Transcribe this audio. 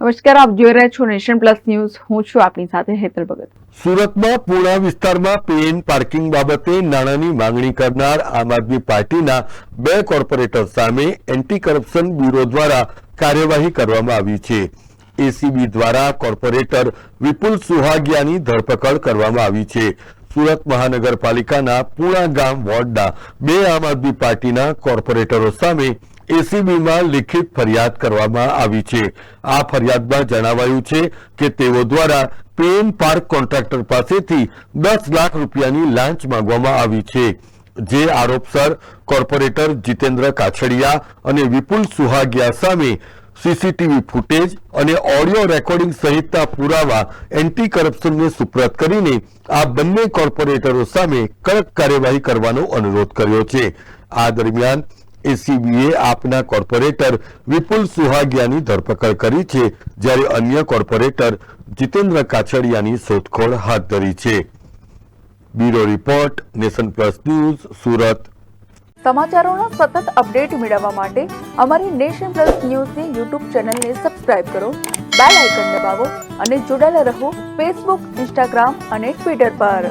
નમસ્કાર, આપ જોઈ રહ્યા છો નેશન પ્લસ ન્યૂઝ. હું છું આપની સાથે હેતલ ભગત. સુરતમાં પૂર્ણા વિસ્તારમાં પેન પાર્કિંગ બાબતે નાણાંની માંગણી કરનાર આમ આદમી પાર્ટીના બે કોર્પોરેટર સામે એન્ટી કરપ્શન બ્યુરો દ્વારા કાર્યવાહી કરવામાં આવી છે. એસીબી દ્વારા કોર્પોરેટર વિપુલ સુહાગિયાની ધરપકડ કરવામાં આવી છે. સુરત મહાનગરપાલિકાના પૂણા ગામ વોર્ડના બે આમ આદમી પાર્ટીના કોર્પોરેટરો સામે એસીબીમાં લિખિત ફરિયાદ કરવામાં આવી છે. આ ફરિયાદમાં જણાવાયું છે કે તેઓ દ્વારા પેન પાર્ક કોન્ટ્રાક્ટર પાસેથી દસ લાખ રૂપિયાની લાંચ માંગવામાં આવી છે. જે આરોપસર કોર્પોરેટર જીતેન્દ્ર કાછડિયા અને વિપુલ સુહાગિયા સામે સીસીટીવી ફૂટેજ અને ઓડિયો રેકોર્ડિંગ સહિતના પુરાવા એન્ટી કરપ્શનને સુપ્રત કરીને આ બંને કોર્પોરેટરો સામે કડક કાર્યવાહી કરવાનો અનુરોધ કર્યો છે. આ દરમિયાન એસીબીએ આપના કોર્પોરેટર વિપુલ સુહાગિયાની ધરપકડ કરી છે, જ્યારે અન્ય કોર્પોરેટર જીતેન્દ્ર કાછડિયાની શોધખોળ હાથ ધરી છે. Bureau report, nation plus news, Surat. સમાચારોના સતત અપડેટ મેળવવા માટે અમારી નેશન પ્લસ ન્યૂઝની યુટ્યુબ ચેનલને સબસ્ક્રાઇબ કરો, બેલ આઇકન દબાવો અને જોડાયેલા રહો ફેસબુક, ઇન્સ્ટાગ્રામ અને ટ્વિટર પર.